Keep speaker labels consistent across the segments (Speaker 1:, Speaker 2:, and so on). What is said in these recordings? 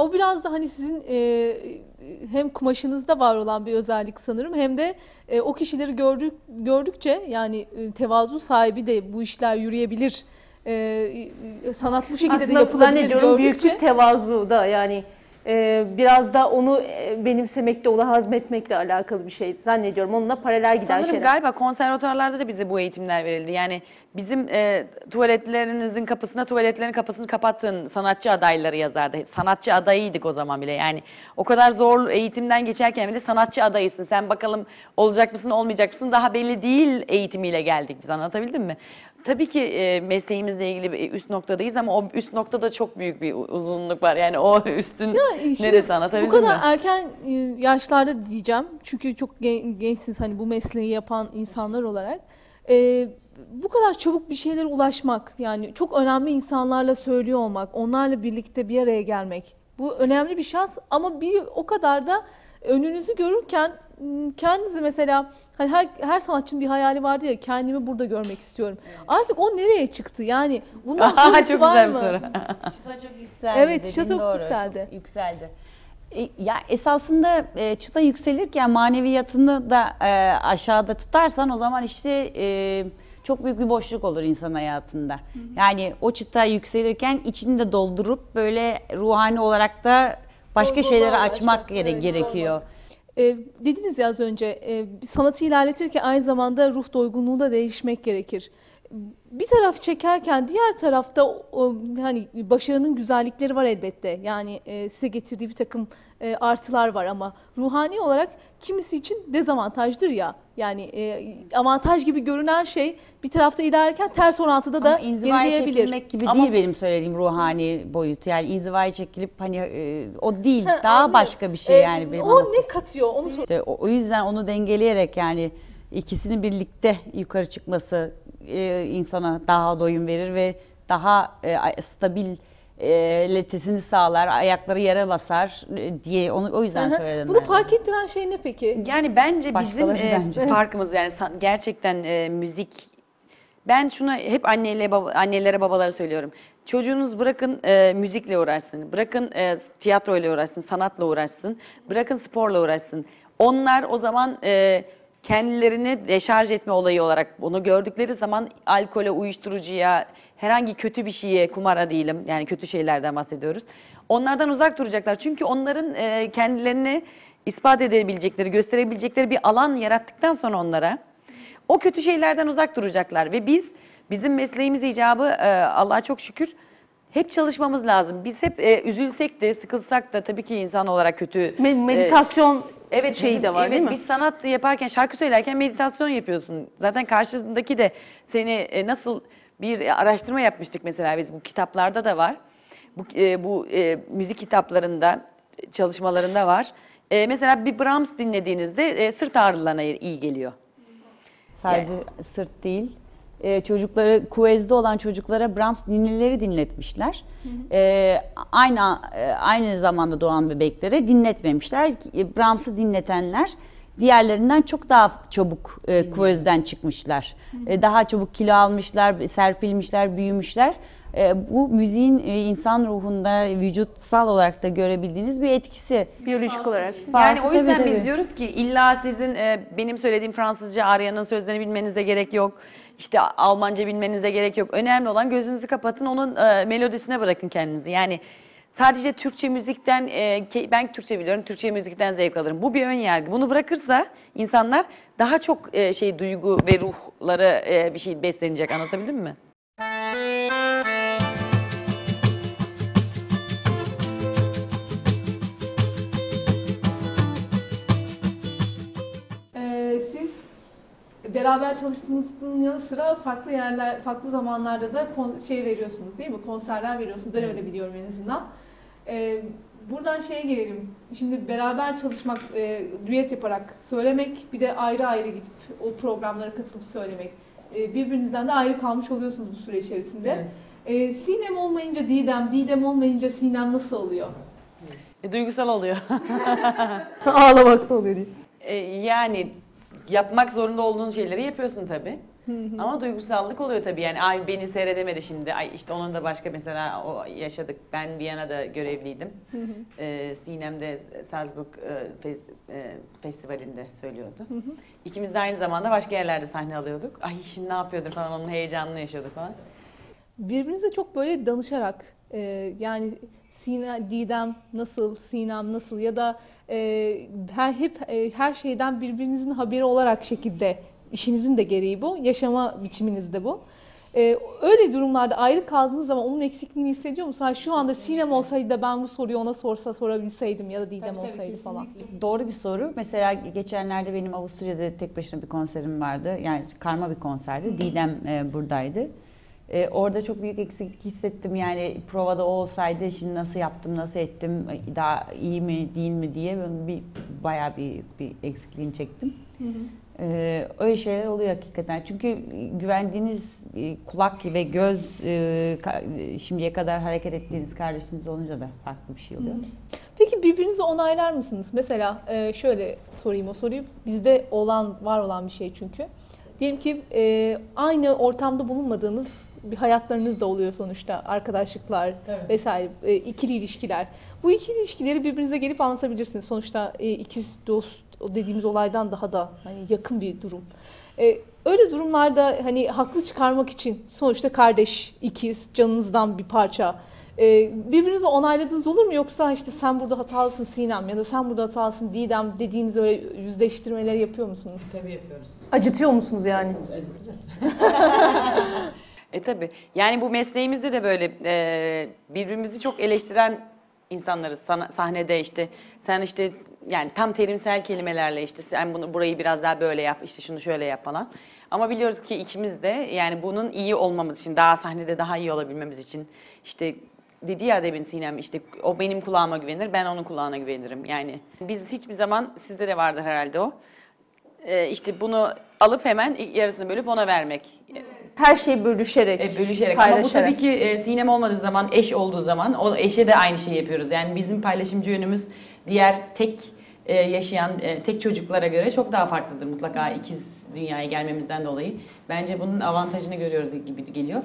Speaker 1: O biraz da hani sizin e, hem kumaşınızda var olan bir özellik sanırım hem de e, o kişileri gördük gördükçe yani e, tevazu sahibi de bu işler yürüyebilir. E, e, sanat bu şekilde de
Speaker 2: Aslında
Speaker 1: yapılabilir
Speaker 2: zannediyorum
Speaker 1: gördükçe.
Speaker 2: büyüklük tevazu da yani e, biraz da onu e, benimsemekle, onu hazmetmekle alakalı bir şey. Zannediyorum onunla paralel giden
Speaker 3: Sanırım
Speaker 2: şeyler.
Speaker 3: galiba konservatuarlarda da bize bu eğitimler verildi. Yani bizim e, tuvaletlerinizin kapısına tuvaletlerin kapısını kapattığın sanatçı adayları yazardı. Sanatçı adayıydık o zaman bile. Yani o kadar zor eğitimden geçerken bile sanatçı adayısın. Sen bakalım olacak mısın olmayacak mısın daha belli değil eğitimiyle geldik biz anlatabildim mi? Tabii ki e, mesleğimizle ilgili bir üst noktadayız ama o üst noktada çok büyük bir uzunluk var. Yani o üstün
Speaker 1: Ya,
Speaker 3: neresi
Speaker 1: Bu
Speaker 3: anlatabildim
Speaker 1: kadar
Speaker 3: mi?
Speaker 1: erken e, yaşlarda diyeceğim. Çünkü çok gen- gençsiniz hani bu mesleği yapan insanlar olarak. E, bu kadar çabuk bir şeylere ulaşmak yani çok önemli insanlarla söylüyor olmak, onlarla birlikte bir araya gelmek. Bu önemli bir şans ama bir o kadar da önünüzü görürken kendinizi mesela hani her, her sanatçının bir hayali vardır ya kendimi burada görmek istiyorum. Artık o nereye çıktı? Yani bundan
Speaker 3: Aha, çok
Speaker 1: var
Speaker 3: güzel bir
Speaker 1: mı?
Speaker 3: soru.
Speaker 4: Çıta çok yükseldi.
Speaker 1: Evet, çıta çok
Speaker 4: doğru.
Speaker 1: yükseldi.
Speaker 4: Çok yükseldi. E, Ya esasında e, çıta yükselirken maneviyatını da e, aşağıda tutarsan o zaman işte e, çok büyük bir boşluk olur insan hayatında. Yani o çıta yükselirken içini de doldurup böyle ruhani olarak da başka
Speaker 1: Dolduğuna
Speaker 4: şeyleri açmak gere-
Speaker 1: evet,
Speaker 4: gerekiyor.
Speaker 1: E, dediniz ya az önce e, sanatı ilerletirken aynı zamanda ruh doygunluğu da değişmek gerekir. Bir taraf çekerken diğer tarafta o, hani başarının güzellikleri var elbette. Yani e, size getirdiği bir takım e, artılar var ama ruhani olarak kimisi için dezavantajdır ya. Yani e, avantaj gibi görünen şey bir tarafta ilerlerken ters orantıda da gerileyebilir.
Speaker 4: çekilmek gibi
Speaker 3: Ama-
Speaker 4: değil benim söylediğim ruhani boyut. Yani inzivaya çekilip hani e, o değil.
Speaker 1: Ha,
Speaker 4: daha
Speaker 1: anlıyorum.
Speaker 4: başka bir şey
Speaker 1: E,
Speaker 4: yani benim
Speaker 1: o
Speaker 4: anlattığım.
Speaker 1: ne katıyor onu sor-
Speaker 4: İşte o, o yüzden onu dengeleyerek yani ikisinin birlikte yukarı çıkması e, insana daha doyum verir ve daha e, stabil e, letesini sağlar, ayakları yere basar e, diye onu o yüzden
Speaker 1: Hı hı.
Speaker 4: söyledim.
Speaker 1: Bunu
Speaker 4: ben.
Speaker 1: fark ettiren şey ne peki?
Speaker 3: Yani bence bizim
Speaker 4: Başkaları
Speaker 3: e,
Speaker 4: bence.
Speaker 3: farkımız yani gerçekten e, müzik ben şuna hep anneyle baba, annelere babalara söylüyorum. Çocuğunuz bırakın e, müzikle uğraşsın, bırakın e, tiyatroyla uğraşsın, sanatla uğraşsın, bırakın sporla uğraşsın. Onlar o zaman e, kendilerini deşarj etme olayı olarak bunu gördükleri zaman alkole, uyuşturucuya, herhangi kötü bir şeye, kumara diyelim yani kötü şeylerden bahsediyoruz. Onlardan uzak duracaklar. Çünkü onların e, kendilerini ispat edebilecekleri, gösterebilecekleri bir alan yarattıktan sonra onlara o kötü şeylerden uzak duracaklar ve biz bizim mesleğimiz icabı e, Allah'a çok şükür hep çalışmamız lazım. Biz hep e, üzülsek de sıkılsak da tabii ki insan olarak kötü
Speaker 2: Me- meditasyon
Speaker 3: Evet
Speaker 2: şeyi de var
Speaker 3: evet,
Speaker 2: değil mi?
Speaker 3: Biz sanat yaparken, şarkı söylerken meditasyon yapıyorsun. Zaten karşısındaki de seni e, nasıl bir araştırma yapmıştık mesela biz bu kitaplarda da var. Bu e, bu e, müzik kitaplarında çalışmalarında var. E, mesela bir Brahms dinlediğinizde e, sırt ağrılarına iyi geliyor.
Speaker 4: Sadece sırt değil. Ee, çocukları kuvvezde olan çocuklara Brahms ninnileri dinletmişler. Ee, aynı e, aynı zamanda doğan bebeklere dinletmemişler. E, Brahms'ı dinletenler diğerlerinden çok daha çabuk e, kuvvezden çıkmışlar. E, daha çabuk kilo almışlar, serpilmişler, büyümüşler. E, bu müziğin e, insan ruhunda vücutsal olarak da görebildiğiniz bir etkisi.
Speaker 2: biyolojik olarak.
Speaker 3: Yani o yüzden
Speaker 4: tabii.
Speaker 3: biz diyoruz ki illa sizin e, benim söylediğim Fransızca Arya'nın sözlerini bilmenize gerek yok. İşte Almanca bilmenize gerek yok. Önemli olan gözünüzü kapatın onun e, melodisine bırakın kendinizi. Yani sadece Türkçe müzikten e, ben Türkçe biliyorum. Türkçe müzikten zevk alırım. Bu bir ön yargı. Bunu bırakırsa insanlar daha çok e, şey duygu ve ruhları e, bir şey beslenecek. Anlatabildim mi?
Speaker 1: Beraber çalıştığınızın yanı sıra farklı yerler, farklı zamanlarda da kon- şey veriyorsunuz değil mi? Konserler veriyorsunuz. Ben öyle biliyorum en azından. Ee, buradan şeye gelelim. Şimdi beraber çalışmak, e, düet yaparak söylemek, bir de ayrı ayrı gidip o programlara katılıp söylemek. Ee, birbirinizden de ayrı kalmış oluyorsunuz bu süre içerisinde. Ee, Sinem olmayınca Didem, Didem olmayınca Sinem nasıl oluyor?
Speaker 3: E, duygusal oluyor.
Speaker 1: Ağlamakta oluyor değil.
Speaker 3: E, yani yapmak zorunda olduğun şeyleri yapıyorsun tabii. Ama duygusallık oluyor tabii. Yani ay beni seyredemedi şimdi. Ay işte onun da başka mesela o yaşadık. Ben Viyana'da görevliydim. Ee, Sinem de Salzburg e, fes- e, festivalinde söylüyordu. İkimiz de aynı zamanda başka yerlerde sahne alıyorduk. Ay şimdi ne yapıyordur falan onun heyecanını yaşıyorduk falan.
Speaker 1: Birbirinize çok böyle danışarak e, yani Sina, Didem nasıl, Sinem nasıl ya da e, her hep e, her şeyden birbirinizin haberi olarak şekilde işinizin de gereği bu, yaşama biçiminiz de bu. E, öyle durumlarda ayrı kaldığınız zaman onun eksikliğini hissediyor musun? Ha, şu anda Sinem olsaydı da ben bu soruyu ona sorsa sorabilseydim ya da Didem olsaydı falan.
Speaker 4: Doğru bir soru. Mesela geçenlerde benim Avusturya'da tek başına bir konserim vardı. Yani karma bir konserdi. Didem e, buradaydı. E, orada çok büyük eksiklik hissettim. Yani provada o olsaydı şimdi nasıl yaptım, nasıl ettim, daha iyi mi, değil mi diye ben bir bayağı bir, bir eksikliğini çektim. E, öyle şeyler oluyor hakikaten. Çünkü güvendiğiniz e, kulak ve göz e, ka- şimdiye kadar hareket ettiğiniz kardeşiniz olunca da farklı bir şey oluyor.
Speaker 1: Peki birbirinizi onaylar mısınız? Mesela e, şöyle sorayım o soruyu. Bizde olan, var olan bir şey çünkü. Diyelim ki e, aynı ortamda bulunmadığınız bir hayatlarınız da oluyor sonuçta. Arkadaşlıklar vesaire, e, ikili ilişkiler. Bu ikili ilişkileri birbirinize gelip anlatabilirsiniz. Sonuçta e, ikiz dost dediğimiz olaydan daha da hani yakın bir durum. E, öyle durumlarda hani haklı çıkarmak için sonuçta kardeş, ikiz, canınızdan bir parça. E, birbirinizi onayladığınız olur mu yoksa işte sen burada hatalısın Sinem ya da sen burada hatalısın Didem dediğiniz öyle yüzleştirmeleri yapıyor musunuz?
Speaker 3: tabii yapıyoruz
Speaker 2: Acıtıyor musunuz yani?
Speaker 3: E tabi. Yani bu mesleğimizde de böyle e, birbirimizi çok eleştiren insanlarız sana, sahnede işte. Sen işte yani tam terimsel kelimelerle işte sen bunu burayı biraz daha böyle yap, işte şunu şöyle yap falan. Ama biliyoruz ki ikimiz de yani bunun iyi olmamız için, daha sahnede daha iyi olabilmemiz için işte dedi ya demin Sinem işte o benim kulağıma güvenir, ben onun kulağına güvenirim. Yani biz hiçbir zaman sizde de vardır herhalde o. E, işte bunu alıp hemen yarısını bölüp ona vermek.
Speaker 2: Her şeyi bölüşerek,
Speaker 3: E, bölüşerek. Ama bu
Speaker 2: paylaşarak.
Speaker 3: tabii ki e, sinem olmadığı zaman, eş olduğu zaman o eşe de aynı şeyi yapıyoruz. Yani bizim paylaşımcı yönümüz diğer tek e, yaşayan e, tek çocuklara göre çok daha farklıdır mutlaka ikiz dünyaya gelmemizden dolayı. Bence bunun avantajını görüyoruz gibi geliyor.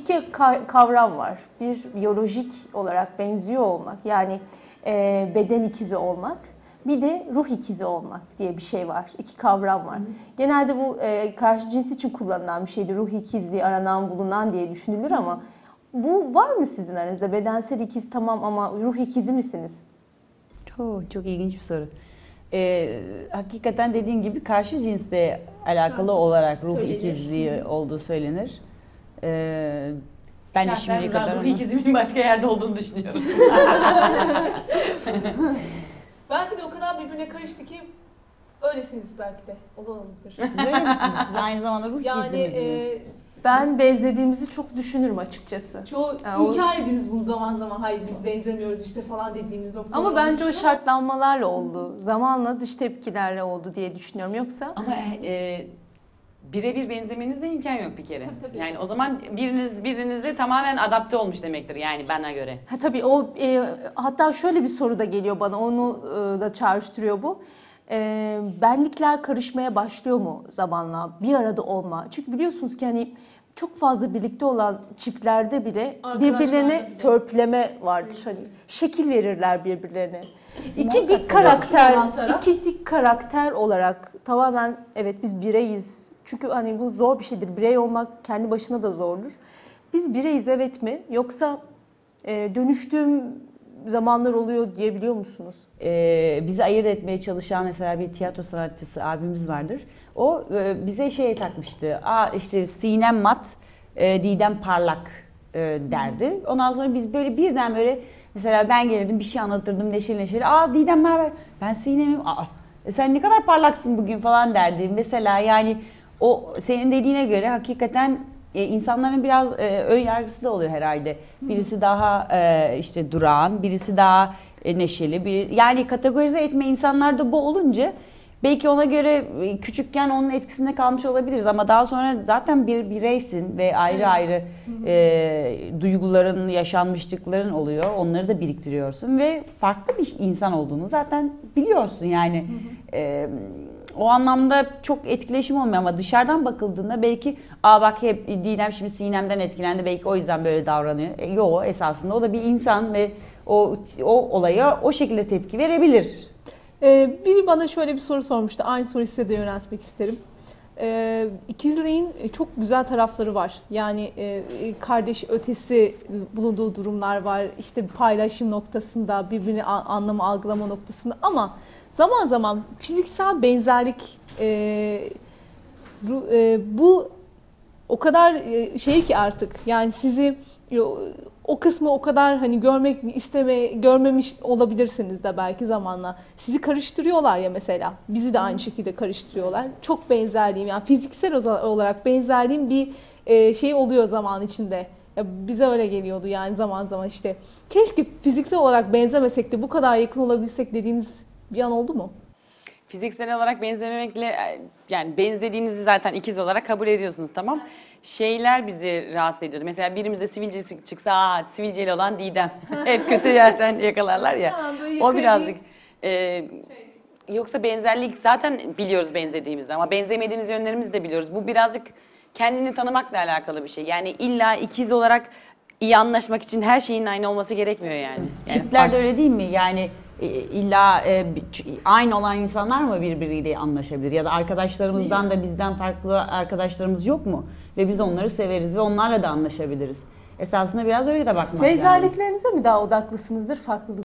Speaker 2: İki ka- kavram var. Bir biyolojik olarak benziyor olmak yani e, beden ikizi olmak. Bir de ruh ikizi olmak diye bir şey var. İki kavram var. Genelde bu e, karşı cins için kullanılan bir şeydir. Ruh ikizliği aranan bulunan diye düşünülür ama bu var mı sizin aranızda? Bedensel ikiz tamam ama ruh ikizi misiniz?
Speaker 4: Çok, çok ilginç bir soru. Ee, hakikaten dediğin gibi karşı cinsle alakalı olarak ruh
Speaker 1: Söylenir.
Speaker 4: ikizliği olduğu söylenir. Ee, ben de şimdiye
Speaker 3: ben
Speaker 4: kadar onu-
Speaker 3: ikizimin başka yerde olduğunu düşünüyorum.
Speaker 1: Belki de o kadar birbirine karıştı ki öylesiniz belki de. O da olabilir.
Speaker 4: Siz öyle misiniz? Siz aynı zamanda ruh
Speaker 1: yani e,
Speaker 2: Ben benzediğimizi çok düşünürüm açıkçası.
Speaker 1: çoğu
Speaker 2: Yani o-
Speaker 1: inkar ediniz bunu zaman zaman. Hayır biz benzemiyoruz işte falan dediğimiz nokta.
Speaker 2: Ama bence o şartlanmalarla oldu. Zamanla dış tepkilerle oldu diye düşünüyorum. Yoksa
Speaker 3: Ama e, birebir benzemenize imkan yok bir kere.
Speaker 1: Tabii, tabii.
Speaker 3: Yani o zaman biriniz birinize tamamen adapte olmuş demektir yani bana göre.
Speaker 2: Ha tabii o e, hatta şöyle bir soru da geliyor bana onu e, da çağrıştırıyor bu. E, benlikler karışmaya başlıyor mu zamanla? Bir arada olma. Çünkü biliyorsunuz ki hani çok fazla birlikte olan çiftlerde bile birbirlerine
Speaker 1: bile.
Speaker 2: törpüleme vardır. Hani şekil verirler birbirlerine. İki dik karakter, iki dik karakter olarak tamamen evet biz bireyiz. Çünkü hani bu zor bir şeydir. Birey olmak kendi başına da zordur. Biz bireyiz evet mi? Yoksa e, dönüştüğüm zamanlar oluyor diyebiliyor musunuz?
Speaker 4: Ee, bizi ayırt etmeye çalışan mesela bir tiyatro sanatçısı abimiz vardır. O e, bize şey takmıştı. Aa işte Sinem Mat, e, Didem Parlak e, derdi. Ondan sonra biz böyle birden böyle mesela ben gelirdim bir şey anlatırdım neşeli neşeli. Aa Didem ne haber? Ben Sinem'im. Aa e sen ne kadar parlaksın bugün falan derdi. Mesela yani o senin dediğine göre hakikaten e, insanların biraz e, ön yargısı da oluyor herhalde. Birisi daha e, işte durağan, birisi daha e, neşeli. Bir, yani kategorize etme insanlarda bu olunca belki ona göre e, küçükken onun etkisinde kalmış olabiliriz ama daha sonra zaten bir bireysin ve ayrı
Speaker 1: Evet.
Speaker 4: ayrı e, duyguların, yaşanmışlıkların oluyor. Onları da biriktiriyorsun ve farklı bir insan olduğunu zaten biliyorsun yani. E, o anlamda çok etkileşim olmuyor ama dışarıdan bakıldığında belki aa bak hep Didem şimdi Sinem'den etkilendi belki o yüzden böyle davranıyor. E, yo esasında o da bir insan ve o o olaya o şekilde tepki verebilir.
Speaker 1: Ee, biri bana şöyle bir soru sormuştu. Aynı soruyu size de yöneltmek isterim. Ee, ikizliğin çok güzel tarafları var. Yani e, kardeş ötesi bulunduğu durumlar var. İşte paylaşım noktasında, birbirini anlama, algılama noktasında. Ama zaman zaman fiziksel benzerlik e, ru- e, bu o kadar e, şey ki artık yani sizi e, o kısmı o kadar hani görmek isteme görmemiş olabilirsiniz de belki zamanla. Sizi karıştırıyorlar ya mesela. Bizi de aynı şekilde karıştırıyorlar. Çok benzerliğim yani fiziksel olarak benzerliğim bir e, şey oluyor zaman içinde. Ya bize öyle geliyordu yani zaman zaman işte. Keşke fiziksel olarak benzemesek de bu kadar yakın olabilsek dediğiniz bir an oldu mu?
Speaker 3: Fiziksel olarak benzememekle e, yani benzediğinizi zaten ikiz olarak kabul ediyorsunuz tamam. Şeyler bizi rahatsız ediyordu. Mesela birimizde sivilce çıksa aa sivilceli olan Didem. Hep kötü yerden yakalarlar ya.
Speaker 1: Ha,
Speaker 3: o birazcık e, yoksa benzerlik zaten biliyoruz benzediğimizi ama benzemediğimiz yönlerimizi de biliyoruz. Bu birazcık kendini tanımakla alakalı bir şey. Yani illa ikiz olarak iyi anlaşmak için her şeyin aynı olması gerekmiyor yani. yani
Speaker 4: Çiftlerde öyle değil mi? Yani illa e, bir- ç- aynı olan insanlar mı birbiriyle anlaşabilir? Ya da arkadaşlarımızdan da bizden farklı arkadaşlarımız yok mu? Ve biz onları severiz ve onlarla da anlaşabiliriz. Esasında biraz öyle de bakmak lazım.
Speaker 2: Benzerliklerinize mi daha odaklısınızdır, farklılık